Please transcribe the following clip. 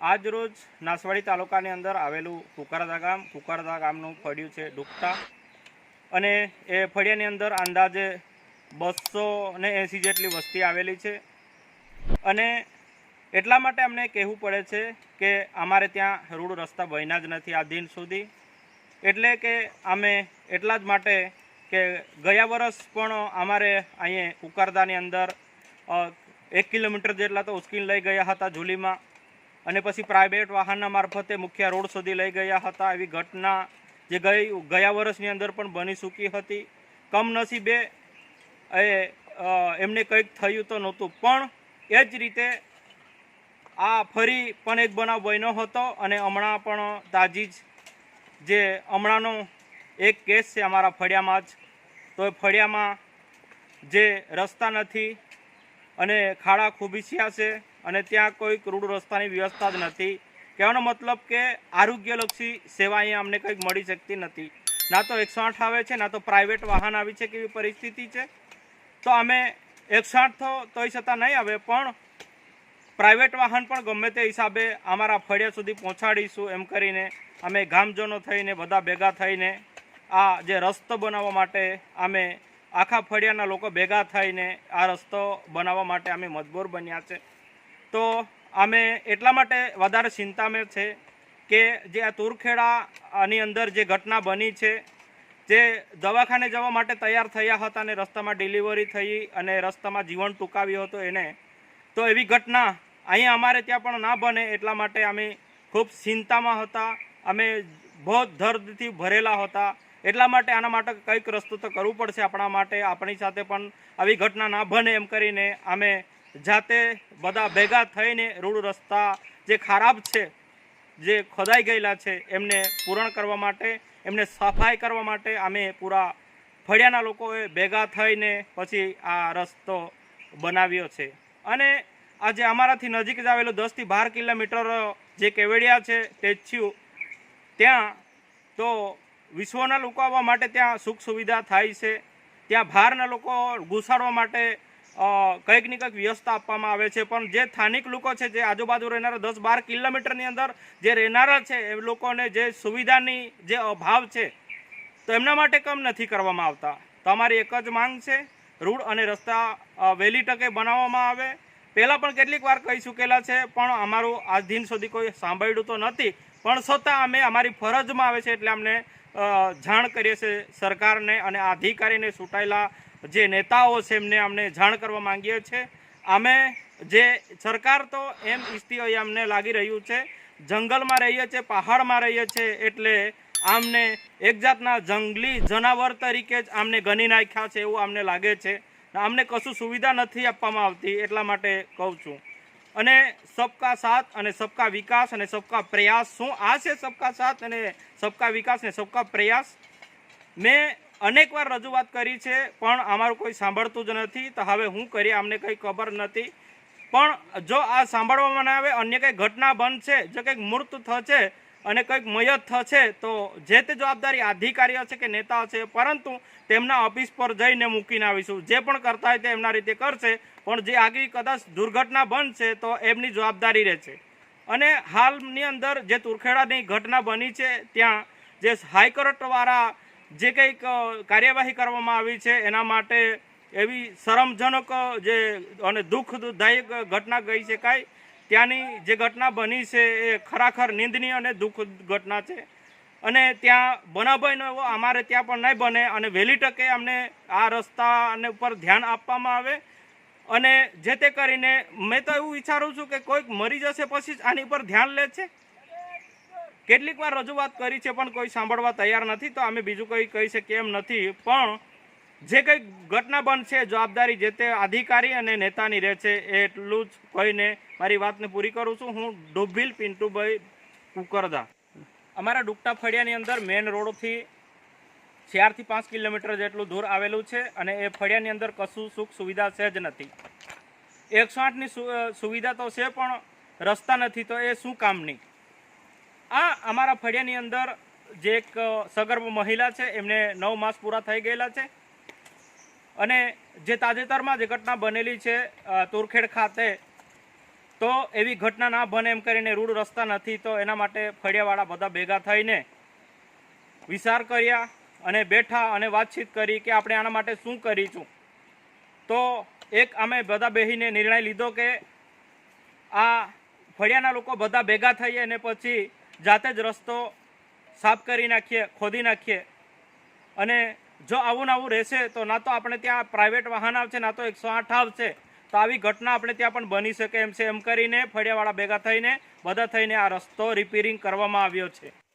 આજ રોજ નાસવાડી તાલુકાની અંદર આવેલું કુકારદા ગામ, કુકારદા ગામનું ફળિયું છે ડુકટા અને એ ફળિયાની અંદર અંદાજે બસો ને એંસી જેટલી વસ્તી આવેલી છે. અને એટલા માટે અમને કહેવું પડે છે કે અમારે ત્યાં રોડ રસ્તા બન્યા જ નથી આ દિન સુધી. એટલે કે અમે એટલા જ માટે કે ગયા વર્ષ પણ અમારે અહીંયા કુકારદાની અંદર એક કિલોમીટર જેટલા તો ઉશ્કીન લઈ ગયા હતા ઝૂલીમાં. અને પછી પ્રાઇવેટ વાહનના મારફતે મુખ્ય રોડ સુધી લઈ ગયા હતા. એવી ઘટના જે ગઈ, ગયા વર્ષની અંદર પણ બની ચૂકી હતી. કમનસીબે એ એમને કંઈક થયું તો નહોતું, પણ એ જ રીતે આ ફરી પણ એક બનાવ બન્યો હતો અને હમણાં પણ તાજી જ જે હમણાંનો એક કેસ છે અમારા ફળિયામાં જ. તો એ ફળિયામાં જે રસ્તા નથી અને ખાડા ખૂબીસિયા છે. અને ત્યાં કોઈ ક્રૂડ રસ્તાની વ્યવસ્થા જ નથી. કહેવાનો મતલબ કે આરોગ્યલક્ષી સેવા અહીંયા અમને કંઈક મળી શકતી નથી. ના તો એકસો આઠ આવે છે, ના તો પ્રાઇવેટ વાહન આવી છે કેવી પરિસ્થિતિ છે? તો અમે એકસો આઠ તોય છતાં નહીં આવે, પણ પ્રાઇવેટ વાહન પણ ગમે તે હિસાબે અમારા ફળિયા સુધી પહોંચાડીશું એમ કરીને અમે ગામજનો થઈને, બધા ભેગા થઈને આ જે રસ્તો બનાવવા માટે અમે આખા ફળિયાના લોકો ભેગા થઈને આ રસ્તો બનાવવા માટે અમે મજબૂર બન્યા છે. તો અમે એટલા માટે વધારે ચિંતામાં છે કે જે આ તુરખેડાની અંદર જે ઘટના બની છે, જે દવાખાને જવા માટે તૈયાર થયા હતા અને રસ્તામાં ડિલિવરી થઈ અને રસ્તામાં જીવન ટૂંકાવ્યું હતું એને, તો એવી ઘટના અહીંયા અમારે ત્યાં પણ ના બને એટલા માટે અમે ખૂબ ચિંતામાં હતા. અમે બહુ દર્દથી ભરેલા હતા. એટલા માટે આના માટે કંઈક રસ્તો તો કરવું પડશે આપણા માટે. આપણી સાથે પણ આવી ઘટના ના બને એમ કરીને અમે જાતે બધા ભેગા થઈને રોડ રસ્તા જે ખરાબ છે, જે ખોદાઈ ગયેલા છે, એમને પૂરણ કરવા માટે, એમને સફાઈ કરવા માટે અમે પૂરા ફળિયાના લોકોએ ભેગા થઈને પછી આ રસ્તો બનાવ્યો છે. અને આજે અમારાથી નજીક જ આવેલું દસથી બાર કિલોમીટર જે કેવડિયા છે સ્ટેચ્યુ ત્યાં તો વિશ્વના લોકો આવવા માટે ત્યાં સુખ સુવિધા થાય છે. ત્યાં બહારના લોકો ઘુસાડવા માટે કંઈક ને કંઈક વ્યવસ્થા આપવામાં આવે છે. પણ જે સ્થાનિક લોકો છે, જે આજુબાજુ રહેનારા દસ બાર કિલોમીટરની અંદર જે રહેનારા છે, એ લોકોને જે સુવિધાની જે અભાવ છે, તો એમના માટે કમ નથી કરવામાં આવતા. તમારી એક જ માંગ છે, રોડ અને રસ્તા વહેલી તકે બનાવવામાં આવે. પહેલાં પણ કેટલીક વાર કહી ચૂકેલા છે, પણ અમારું આજ દિન સુધી કોઈ સાંભળ્યું તો નથી. પણ છતાં અમે અમારી ફરજમાં આવે છે, એટલે અમને જાણ કરીએ છીએ સરકારને અને અધિકારીને ચૂંટાયેલા જે નેતાઓ છે એમને અમને જાણ કરવા માંગીએ છીએ. અમે જે સરકાર તો એમ ઈચ્છતી હોય અમને લાગી રહ્યું છે. જંગલમાં રહીએ છીએ, પહાડમાં રહીએ છીએ, એટલે આમને એક જાતના જંગલી જનાવર તરીકે જ આમને ગણી નાખ્યા છે એવું અમને લાગે છે. અમને કશું સુવિધા નથી આપવામાં આવતી, એટલા માટે કહું છું. અને સબકા સાથ અને સબકા વિકાસ અને સબકા પ્રયાસ, શું આ છે સબકા સાથ અને સબકા વિકાસ અને સબકા પ્રયાસ? મેં અનેકવાર રજૂઆત કરી છે, પણ અમારું કોઈ સાંભળતું જ નથી. તો હવે હું કરીએ અમને કંઈ ખબર નથી. પણ જો આ સાંભળવામાં ના આવે, અન્ય કંઈ ઘટના બનશે, જો કંઈક મૃત થશે અને કંઈક મયત થશે, તો જે તે જવાબદારી અધિકારી છે કે નેતા છે, પરંતુ તેમના ઓફિસ પર જઈને મૂકીને આવીશું. જે પણ કરતા હોય તે એમના રીતે કરશે, પણ જે આગવી કદાચ દુર્ઘટના બનશે, તો એમની જવાબદારી રહેશે. અને હાલની અંદર જે તુરખેડાની ઘટના બની છે, ત્યાં જે હાઈકોર્ટવાળા જે કંઈક કાર્યવાહી કરવામાં આવી છે, એના માટે એવી શરમજનક જે, અને દુઃખદાયક ઘટના છે કાંઈ ત્યાંની જે ઘટના બની છે, એ ખરેખર નિંદનીય અને દુઃખ ઘટના છે. અને ત્યાં બનાભાઈનો એવો અમારે ત્યાં પણ નહીં બને અને વહેલી તકે અમને આ રસ્તાને ઉપર ધ્યાન આપવામાં આવે. અને જે તે કરીને મેં તો એવું વિચારું છું કે કોઈક મરી જશે પછી આની પર ધ્યાન લે છે. કેટલીક વાર રજૂઆત કરી છે, પણ કોઈ સાંભળવા તૈયાર નથી, તો અમે બીજું કંઈ કહી શકીએ એમ નથી. પણ જે કંઈ ઘટના બનશે, જવાબદારી જે તે અધિકારી અને નેતાની રહે છે એટલું જ કહીને મારી વાતને પૂરી કરું છું. હું ડુભીલ પિન્ટુભાઈ કુકરદા. અમારા ડુકટા ફળિયાની અંદર મેઇન રોડથી ચારથી પાંચ કિલોમીટર જેટલું દૂર આવેલું છે અને એ ફળિયાની અંદર કશું સુખ સુવિધા છે જ નથી. એકસો આઠની સુવિધા તો છે, પણ રસ્તા નથી, તો એ શું કામની? આ અમારા ફળિયાની અંદર જે એક સગર્ભ મહિલા છે, એમને નવ માસ પૂરા થઈ ગયેલા છે. અને જે તાજેતરમાં જે ઘટના બનેલી છે તુરખેડ ખાતે, તો એવી ઘટના ના બને એમ કરીને રૂડ રસ્તા નથી, તો એના માટે ફળિયાવાળા બધા ભેગા થઈને વિચાર કર્યા અને બેઠા અને વાતચીત કરી કે આપણે આના માટે શું કરીશું. તો એક અમે બધા બેહીને નિર્ણય લીધો કે આ ફળિયાના લોકો બધા ભેગા થઈએ અને પછી જાતે જ રસ્તો સાફ કરી નાખીએ, ખોદી નાખીએ. અને જો આવું ને આવું રહેશે, તો ના તો આપણે ત્યાં પ્રાઇવેટ વાહન આવશે, ના તો એકસો આઠ આવશે. તો આવી ઘટના આપણે ત્યાં પણ બની શકે એમ છે. એમ કરીને ફળિયાવાળા ભેગા થઈને, બધા થઈને આ રસ્તો રિપેરિંગ કરવામાં આવ્યો છે.